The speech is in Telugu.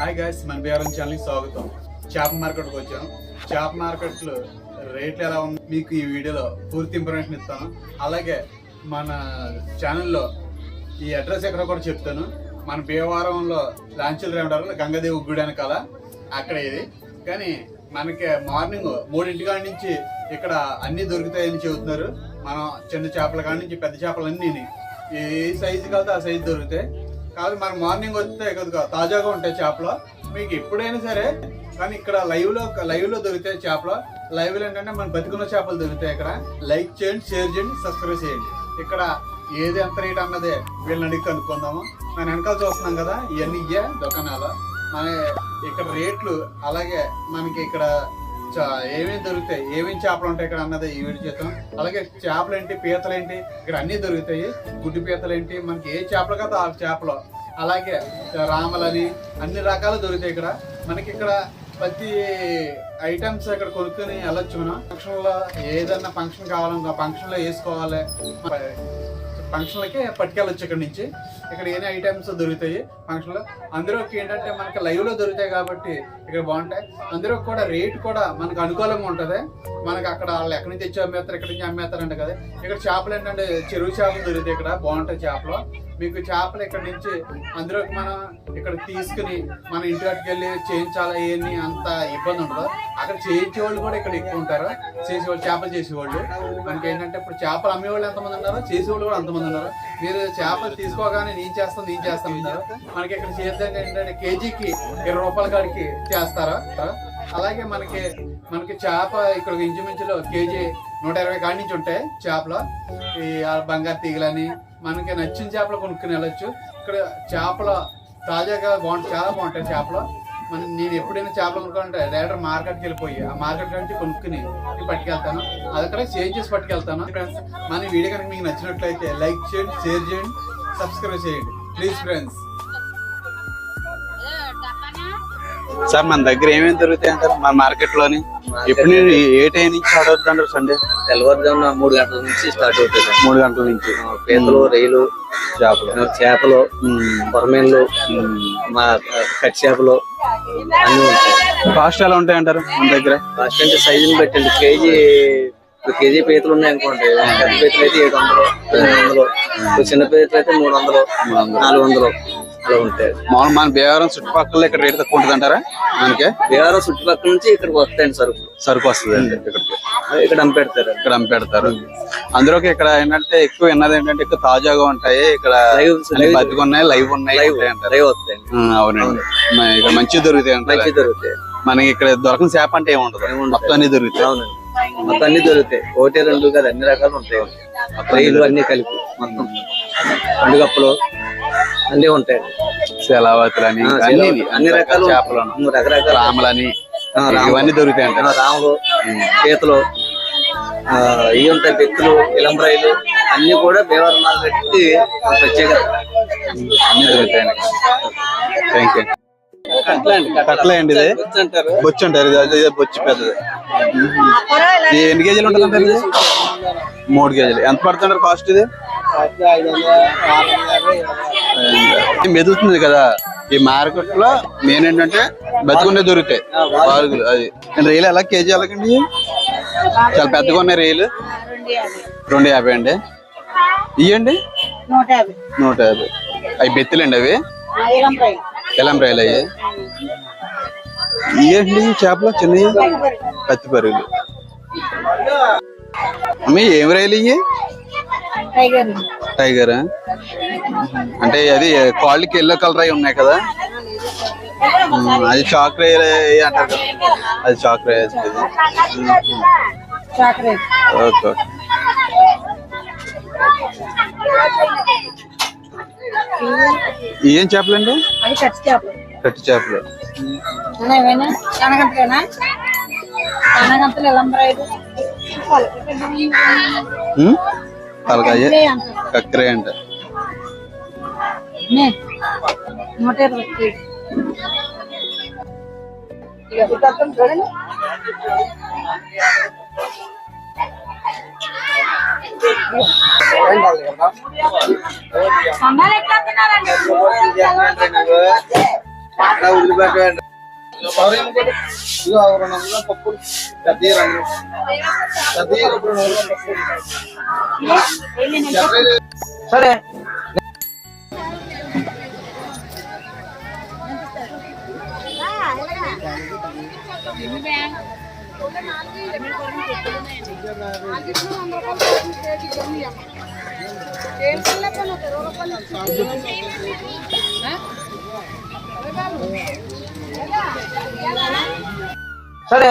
హాయ్ గాయస్ మన బీఆర్ఎం ఛానల్ స్వాగతం. చేప మార్కెట్కి వచ్చాం చేప మార్కెట్లో రేట్లు ఎలా ఉంది మీకు ఈ వీడియోలో పూర్తి ఇన్ఫర్మేషన్ ఇస్తాను. అలాగే మన ఛానల్లో ఈ అడ్రస్ ఎక్కడ కూడా చెప్తాను. మన భీమవరంలో లాంచులు రేమడారు గంగాదేవి గుడి వెనకాల. అక్కడ ఇది. కానీ మనకి మార్నింగ్ మూడింటి కాడి నుంచి ఇక్కడ అన్నీ దొరుకుతాయని చెబుతున్నారు. మనం చిన్న చేపల కాడి నుంచి పెద్ద చేపలన్నీ ఏ సైజు కలితే ఆ సైజు దొరుకుతాయి కాదు మనం మార్నింగ్ వస్తే తాజాగా ఉంటాయి చేపలు? మీకు ఎప్పుడైనా సరే కానీ ఇక్కడ లైవ్లో లైవ్లో దొరుకుతాయి చేపలు? లైవ్లో ఏంటంటే మన బతికున్న చేపలు దొరుకుతాయి ఇక్కడ. లైక్ చేయండి షేర్ చేయండి సబ్స్క్రైబ్ చేయండి. ఇక్కడ ఏది ఎంత రేట్ అన్నదే వీళ్ళని అడిగి కనుక్కుందాము. మనం వెనకాల చూస్తున్నాం కదా ఇవన్నీ ఇయ్యే దుకాణాలు. మన ఇక్కడ రేట్లు అలాగే మనకి ఇక్కడ ఏమేమి దొరుకుతాయి? ఏమేమి చేపలు ఉంటాయి ఇక్కడ అన్నది ఈ వీడియో చేద్దాం. అలాగే చేపలు ఏంటి పీతలు ఏంటి ఇక్కడ అన్ని దొరుకుతాయి. గుడ్డు పీతలు ఏంటి మనకి ఏ చేపలు కదా ఆ చేపలు. అలాగే రామలని అన్ని రకాలు దొరుకుతాయి ఇక్కడ. మనకి ఇక్కడ ప్రతి ఐటమ్స్ ఇక్కడ కొనుక్కొని వెళ్ళొచ్చు మనం. ఫంక్షన్లో ఏదన్నా ఫంక్షన్ కావాలనుకో ఫంక్షన్లో వేసుకోవాలి. ఫంక్షన్లకే పట్టుకెళ్ళొచ్చు ఇక్కడ నుంచి. ఇక్కడ ఏమైనా ఐటమ్స్ దొరుకుతాయి ఫంక్షన్లో అందులోకి ఏంటంటే మనకి లైవ్లో దొరుకుతాయి కాబట్టి ఇక్కడ బాగుంటాయి. అందులో కూడా రేట్ కూడా మనకు అనుకూలంగా ఉంటది. మనకి అక్కడ వాళ్ళు ఎక్కడి నుంచి తెచ్చి అమ్మేస్తారు ఎక్కడి నుంచి అమ్మేస్తారంట కదా. ఇక్కడ చేపలు ఏంటంటే చెరువు చేపలు దొరుకుతాయి ఇక్కడ. బాగుంటాయి చేపలు. మీకు చేపలు ఇక్కడ నుంచి అందులోకి మనం ఇక్కడ తీసుకుని మన ఇంటి వాటికి వెళ్ళి చేయించాలి ఏమి అంత ఇబ్బంది ఉండదు. అక్కడ చేయించే వాళ్ళు కూడా ఇక్కడ ఎక్కువ ఉంటారు. చేసేవాళ్ళు చేపలు చేసేవాళ్ళు. మనకి ఏంటంటే ఇప్పుడు చేపలు అమ్మేవాళ్ళు ఎంతమంది ఉన్నారు? చేసేవాళ్ళు కూడా అంతమంది ఉన్నారు. మీరు చేపలు తీసుకోగానే నేను చేస్తాను నేను చేస్తాను అన్నారు. మనకి ఇక్కడ చేద్దాం ఏంటంటే కేజీకి ఇరవై రూపాయల కాడికి చేస్తారా? అలాగే మనకి మనకి చేప ఇక్కడ ఇంచుమించులో కేజీ నూట ఇరవై కాడి నుంచి ఉంటాయి చేపలు. ఈ బంగారు తీగలని మనకి నచ్చిన చేపలు కొనుక్కుని వెళ్ళొచ్చు. ఇక్కడ చేపలు తాజాగా బాగుంటాయి చాలా బాగుంటాయి చేపలు. మనం నేను ఎప్పుడైనా చేపలు కొనుక్కుంటే డైరెక్ట్ మార్కెట్కి వెళ్ళిపోయి ఆ మార్కెట్ నుంచి కొనుక్కుని పట్టుకెళ్తాను. అది అక్కడ చేంజ్ చేసి పట్టుకెళ్తాను. ఫ్రెండ్స్ మన వీడియో కనుక మీకు నచ్చినట్లయితే లైక్ చేయండి షేర్ చేయండి సబ్స్క్రైబ్ చేయండి. ప్లీజ్ ఫ్రెండ్స్ సార్ మన దగ్గర ఏమేమి దొరుకుతాయి అంటారు? మన మార్కెట్లోని ఎప్పుడు నేను ఏ టైం నుంచి స్టార్ట్ అవుతుంది అంటారు సండే? తెల్లవారుజామున మూడు గంటల నుంచి స్టార్ట్ అవుతుంది. మూడు గంటల నుంచి. ఆ, పీతలు రొయ్యలు చేపలు. చేపలు కొరమేన్లు మా కట్ చేపలు అన్ని ఉంటాయి. కాస్ట్ ఎలా ఉంటాయి అంటారు మన దగ్గర? కాస్ట్ అంటే సైజుని పెట్టండి కేజీ ఇప్పుడు కేజీ పీతలు ఉన్నాయి అనుకోండి. పెద్ద పీతలు అయితే ఏడు వందలు ఎనిమిది వందలు చిన్న పీతలు అయితే మూడు వందలు. నాలుగు వందలు. అలా ఉంటాయి మామూలు మన భీమవరం చుట్టుపక్కల ఇక్కడ రేట్ తక్కువ ఉంటుంది అంటారా? మనకి? బీహారం చుట్టుపక్కల నుంచి ఇక్కడికి వస్తాయండి సరుకులు సరుకు వస్తుంది ఇక్కడికి. ఇక్కడ అమ్మిపెడతారు. ఇక్కడ అమ్మిపెడతారు. అందులోకి ఇక్కడ ఏంటంటే ఎక్కువ విన్నది ఏంటంటే ఇక్కడ తాజాగా ఉంటాయి. ఇక్కడ లైవ్ అన్ని బతికి ఉన్నాయి లైవ్ ఉన్నాయి లైవ్ ఉమ్, అవునండి. ఇక్కడ మంచిగా దొరుకుతాయి మంచి దొరుకుతాయి. మనకి ఇక్కడ దొరకని చేప అంటే ఏముండదు ఏముండదు. మొత్తం అన్ని దొరుకుతాయి. అవునండి మొత్తం అన్ని దొరుకుతాయి. ఒకటి రెండు కాదు అన్ని రకాలు ఉంటాయి. రైలు అన్ని కలిపి మొత్తం. పండుగప్పలు అన్ని ఉంటాయి. సెలవతులని అన్ని రకాలు చేపలు రకరకాల. రాములని. ఇవన్నీ దొరుకుతాయి రాములు పీతలు ఆ, ఇవి ఉంటాయి. బెత్తులు ఇలంబ్రాయిలు అన్ని కూడా బేవర్ మార్కెట్కి ప్రత్యేకత. అన్ని దొరుకుతాయండి థ్యాంక్ యూ కట్లే అండి ఇది? అంటారు. బొచ్చు అంటారు. ఇది అదే బొచ్చు పెద్దది. ఇది ఎన్ని కేజీలు ఉంటుంది అంటారు ఇది? మూడు కేజీలు. ఎంత పడుతుంటారు కాస్ట్ ఇది? ఇది మెదులుతుంది కదా. ఈ మార్కెట్లో మెయిన్ ఏంటంటే బతుకునే దొరుకుతాయి. బాగులు అది. రైలు ఎలా కేజీ ఎలాగండి చాలా పెద్దగా ఉన్నాయి రైలు. రెండు యాభై అండి. ఇవ్వండి నూట యాభై. అవి బెత్తులండి అవి? ఎలం రైలు అవి. ఇవ్వండి చేపలు చిన్నవి పత్తి పరుగులు. అమ్మ ఏం రైలు ఇవి టైగర్? అంటే అది కాళ్ళకి ఎల్లో కలర్ అయి ఉన్నాయి కదా? అది చాక్ రైల్ అంటారు కదా? అది choc rail chocolate okay okay. ఏం చేపలండి? కట్టి చేపలు. అన్నా ఏమైనా కనగంతలేనా కనగంతలు ఎలంబరాయిలు ఉమ్, తలకాయ కక్కరే అంట నూట ఇరవై కేజీ. ఇక ఇదర్థం చూడండి సంబాలు ఎట్లా తినాలండి అక్కడ వదిలిపెట్ట ఇదిగో సరే సరే